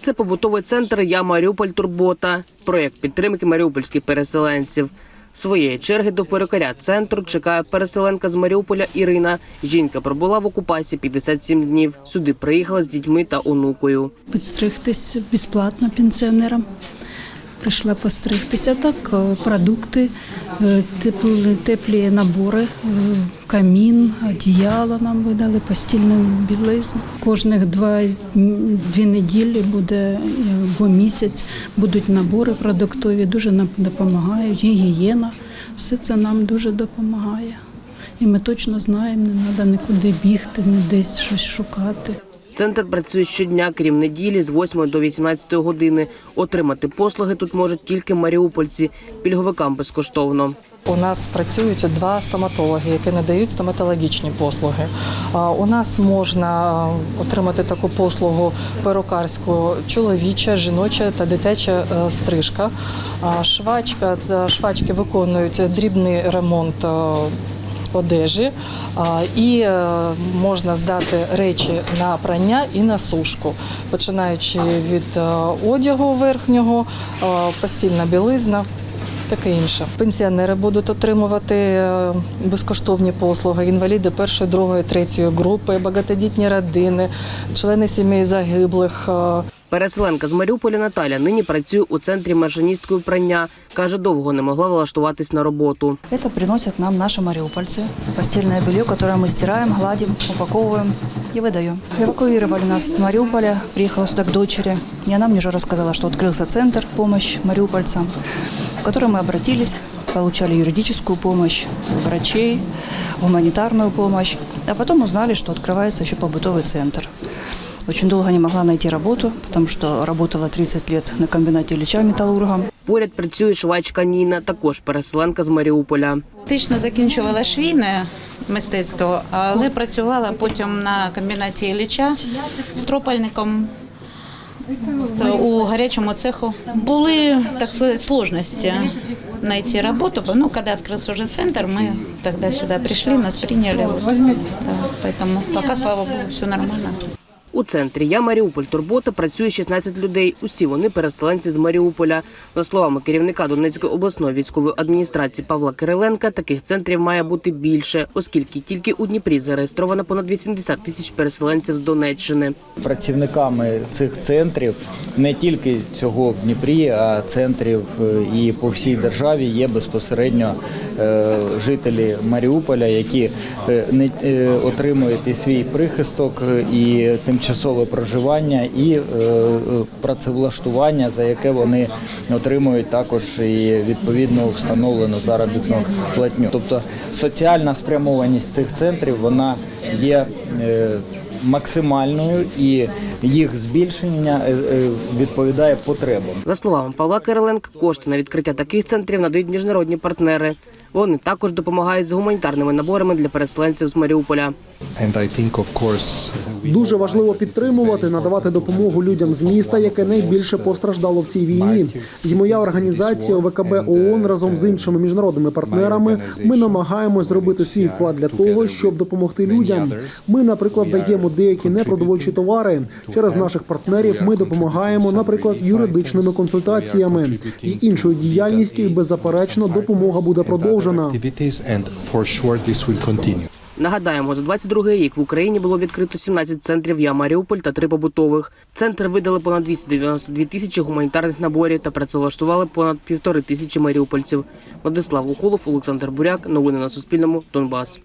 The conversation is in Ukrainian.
Це побутовий центр Я Маріуполь Турбота. Проєкт підтримки маріупольських переселенців. Своєї черги до перукаря центру чекає переселенка з Маріуполя Ірина. Жінка пробула в окупації 57 днів. Сюди приїхала з дітьми та онукою. підстригтись безплатно пенсіонерам. Прийшла постригтися так, е, продукти, е, теплі, теплі набори, е, камін, одіяло нам видали, постільну білизну. Кожних два, дві неділі буде або місяць будуть набори продуктові, дуже нам допомагають, гігієна. Все це нам дуже допомагає. І ми точно знаємо, не треба нікуди бігти, не десь щось шукати. Центр працює щодня, крім неділі, з 8 до 18 години. Отримати послуги тут можуть тільки маріупольці. Пільговикам безкоштовно. У нас працюють два стоматологи, які надають стоматологічні послуги. У нас можна отримати таку послугу перукарську чоловіча, жіноча та дитяча е, стрижка. Швачка швачки виконують дрібний ремонт. Е, Одежі і е, можна здати речі на прання і на сушку, починаючи від е, одягу верхнього, е, постільна білизна, таке інше. Пенсіонери будуть отримувати е, безкоштовні послуги, інваліди першої, другої, третьої групи, багатодітні родини, члени сімей загиблих. е, Переселенка з Маріуполя Наталя нині працює у центрі машиністкою прання. Каже, довго не могла влаштуватись на роботу. Это приносят нам наши мариупольцы. Постельное белье, которое мы стираем, гладим, упаковываем и выдаем. Эвакуировали нас с Мариуполя, приехала сюда к дочери. И она мне уже рассказала, что открылся центр помощь мариупольцам, в который мы обратились, получали юридическую помощь, врачей, гуманитарную помощь. А потом узнали, что открывается еще побытовый центр. Очень долго не могла найти работу, потому что работала 30 лет на комбинате Ильича металлургом. Поряд працює швачка Ніна, також переселенка з Маріуполя. Фактично закінчувала швійне мистецтво, але працювала потім на комбінаті Ілліча стропальником та у гарячому цеху. Були так сказати, сложності знайти роботу. Ну, коли відкрився вже центр, ми тоді сюди прийшли, нас прийняли. Да, поэтому поки, слава Богу, все нормально. У центрі Я Маріуполь Турбота працює 16 людей. Усі вони переселенці з Маріуполя. За словами керівника Донецької обласної військової адміністрації Павла Кириленка, таких центрів має бути більше, оскільки тільки у Дніпрі зареєстровано понад 80 тисяч переселенців з Донеччини. працівниками цих центрів не тільки цього в Дніпрі, а центрів е, і по всій державі є безпосередньо е, жителі Маріуполя, які е, не отримують і свій прихисток, і тимчасове проживання, і е, працевлаштування, за яке вони отримують також і відповідно встановлену заробітну платню. Тобто соціальна спрямованість цих центрів вона є. е, максимальною і їх збільшення е, відповідає потребам. За словами Павла Кириленка, кошти на відкриття таких центрів надають міжнародні партнери. Вони також допомагають з гуманітарними наборами для переселенців з Маріуполя. Дуже важливо підтримувати, надавати допомогу людям з міста, яке найбільше постраждало в цій війні. І моя організація ОВКБ ООН разом з іншими міжнародними партнерами. Ми намагаємось зробити свій вклад для того, щоб допомогти людям. Ми, наприклад, даємо деякі непродовольчі товари. Через наших партнерів ми допомагаємо, наприклад, юридичними консультаціями і іншою діяльністю. І беззаперечно допомога буде продовжена. Activities, and for sure this will continue. Нагадаємо, за 22 рік в Україні було відкрито 17 центрів Я Маріуполь та три побутових. Центр видали понад 292 тисячі гуманітарних наборів та працевлаштували понад півтори тисячі маріупольців. Владислав Уколов, Олександр Буряк. Новини на Суспільному. Донбас.